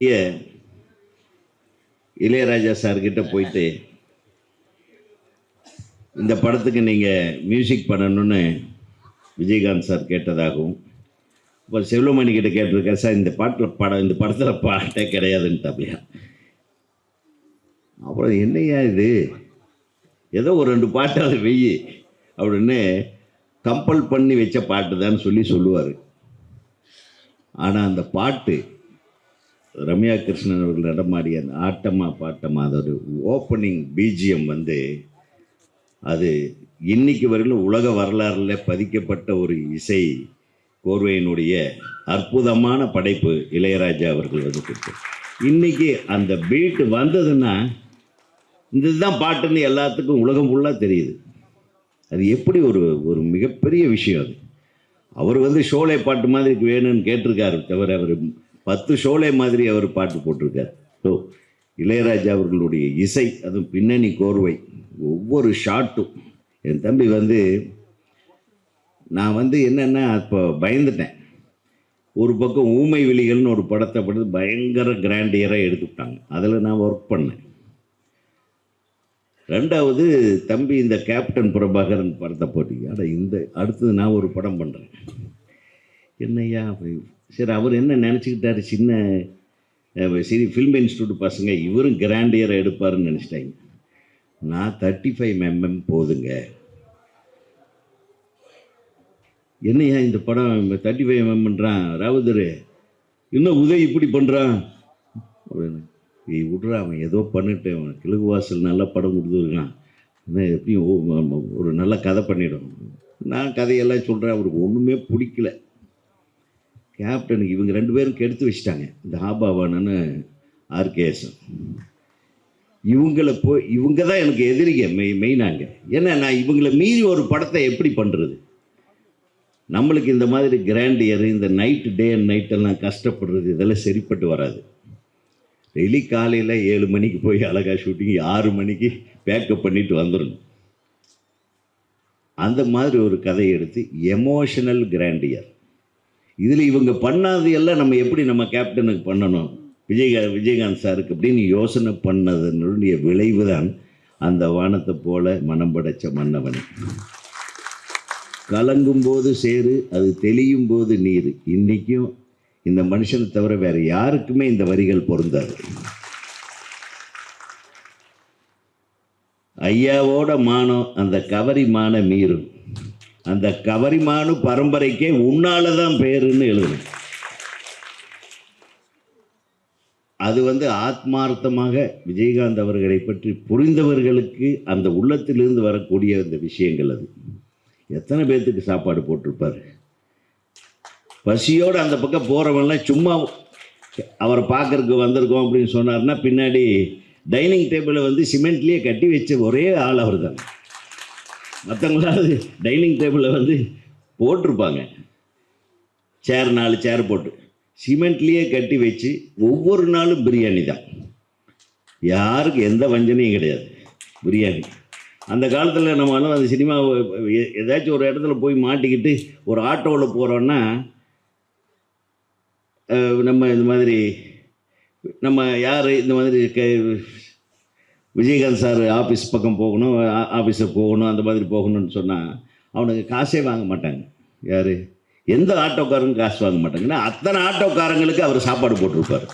இய இளையராஜா சார்கிட்ட போயிட்டு இந்த படத்துக்கு நீங்கள் மியூசிக் பண்ணணும்னு விஜயகாந்த் சார் கேட்டதாகவும் இப்போ செல்வமணி கிட்ட கேட்டிருக்கேன் சார் இந்த பாட்டில் படம் இந்த படத்தில் பாட்டே கிடையாதுன்ட்டாப்லையா அப்புறம் என்னய்யா இது? ஏதோ ஒரு ரெண்டு பாட்டு அதை வெயி அப்படின்னு கம்பல் பண்ணி வச்ச பாட்டு தான் சொல்லி சொல்லுவார். ஆனால் அந்த பாட்டு ரம்யா கிருஷ்ணன் அவர்கள் நடமாடிய அந்த ஆட்டமா பாட்டமா அதோட ஓப்பனிங் பிஜிஎம் வந்து அது இன்னைக்கு வரையிலும் உலக வரலாறுல பதிக்கப்பட்ட ஒரு இசை கோர்வையினுடைய அற்புதமான படைப்பு இளையராஜா அவர்கள் வந்து கொடுத்தார். இன்னைக்கு அந்த பீட் வந்ததுன்னா இந்த இதுதான் பாட்டுன்னு எல்லாத்துக்கும் உலகம் ஃபுல்லாக தெரியுது அது எப்படி ஒரு ஒரு மிகப்பெரிய விஷயம் அது அவர் வந்து ஷோலே பாட்டு மாதிரி வேணும்னு கேட்டிருக்காரு. தவிர அவர் பத்து ஷோலே மாதிரி அவர் பாட்டு போட்டிருக்கார். ஸோ இளையராஜா அவர்களுடைய இசை அதுவும் பின்னணி கோர்வை ஒவ்வொரு ஷாட்டும். என் தம்பி வந்து நான் வந்து என்னென்னா இப்போ பயந்துட்டேன். ஒரு பக்கம் ஊமை விழிகள்னு ஒரு படத்தை படுத்து பயங்கர கிராண்டியராக எடுத்துக்கிட்டாங்க அதில் நான் ஒர்க் பண்ணேன். ரெண்டாவது தம்பி இந்த கேப்டன் பிரபாகரன் படத்தை போட்டிங்க அட இந்த அடுத்தது நான் ஒரு படம் பண்ணுறேன் என்னய்யா சரி அவர் என்ன நினச்சிக்கிட்டாரு? சின்ன சரி ஃபில்ம் இன்ஸ்டியூட் பசங்க இவரும் கிராண்ட் கிராண்டியரை எடுப்பாருன்னு நினச்சிட்டாங்க. நான் தேர்ட்டி ஃபைவ் எம்எம் போதுங்க. என்னய்யா இந்த படம் தேர்ட்டி ஃபைவ் எம்எம் பண்ணுறான் இன்னும் உதவி இப்படி பண்ணுறான் நீ விட்ற அவன் ஏதோ பண்ணிட்டு அவன் கிழக்கு வாசல் நல்ல படம் கொடுத்துருக்கான் எப்படியும் ஒரு நல்ல கதை பண்ணிடும். நான் கதையெல்லாம் சொல்கிறேன் அவருக்கு ஒன்றுமே பிடிக்கல. கேப்டனுக்கு இவங்க ரெண்டு பேரும் கெடுத்து வச்சிட்டாங்க. இந்த ஆபாவானன்னு ஆர்கேஎஸ். இவங்களை போய் இவங்க தான் எனக்கு எதிரிங்க மெய் மெயினாங்க ஏன்னா நான் இவங்களை மீறி ஒரு படத்தை எப்படி பண்ணுறது நம்மளுக்கு இந்த மாதிரி கிராண்டியர் இந்த நைட்டு டே அண்ட் நைட்டெல்லாம் கஷ்டப்படுறது இதெல்லாம் சரிப்பட்டு வராது. டெய்லி காலையில் ஏழு மணிக்கு போய் அழகா ஷூட்டிங் ஆறு மணிக்கு பேக்கப் பண்ணிட்டு வந்துடணும். அந்த மாதிரி ஒரு கதையை எடுத்து எமோஷனல் கிராண்டியர் இதில் இவங்க பண்ணாது எல்லாம் நம்ம எப்படி நம்ம கேப்டனுக்கு பண்ணணும்? விஜயகா விஜயகாந்த் சாருக்கு அப்படின்னு யோசனை பண்ணதனுடைய விளைவு தான் அந்த வானத்தை போல மனம் படைச்ச மன்னவன். கலங்கும் போது சேரு அது தெளியும் போது நீர். இன்றைக்கும் இந்த மனுஷனை தவிர வேறு யாருக்குமே இந்த வரிகள் பொருந்தாது. ஐயாவோட மானம் அந்த கவரி மான மீறும். அந்த கவரி மானு பரம்பரைக்கே உன்னால தான் பேருன்னு எழுதணும் அது வந்து ஆத்மார்த்தமாக விஜயகாந்த் அவர்களை பற்றி புரிந்தவர்களுக்கு அந்த உள்ளத்திலிருந்து வரக்கூடிய அந்த விஷயங்கள் அது. எத்தனை பேர்த்துக்கு சாப்பாடு போட்டிருப்பார்? பசியோடு அந்த பக்கம் போகிறவன்லாம் சும்மா அவரை பார்க்கறதுக்கு வந்திருக்கோம் அப்படின்னு சொன்னார்னா பின்னாடி டைனிங் டேபிளை வந்து சிமெண்ட்லேயே கட்டி வச்ச ஒரே ஆள் அவர் தான் மற்றவங்களாவது டைனிங் டேபிளை வந்து போட்டிருப்பாங்க. சேர் நாலு சேர் போட்டு. சிமெண்ட்லேயே கட்டி வச்சு ஒவ்வொரு நாளும் பிரியாணி தான். யாருக்கு எந்த வஞ்சனையும் கிடையாது. பிரியாணி. அந்த காலத்தில் நம்மளாம் அந்த சினிமா ஏதாச்சும் ஒரு இடத்துல போய் மாட்டிக்கிட்டு ஒரு ஆட்டோவில் போகிறோன்னா நம்ம இந்த மாதிரி நம்ம யார் இந்த மாதிரி க விஜயகாந்த் சார் ஆஃபீஸ் பக்கம் போகணும் ஆ- ஆஃபீஸுக்கு போகணும் அந்த மாதிரி போகணும்னு சொன்னால் அவனுக்கு காசே வாங்க மாட்டாங்க. யார்? எந்த ஆட்டோக்காரங்க காசு வாங்க மாட்டாங்கன்னா அத்தனை ஆட்டோக்காரங்களுக்கு அவர் சாப்பாடு போட்டிருப்பார்.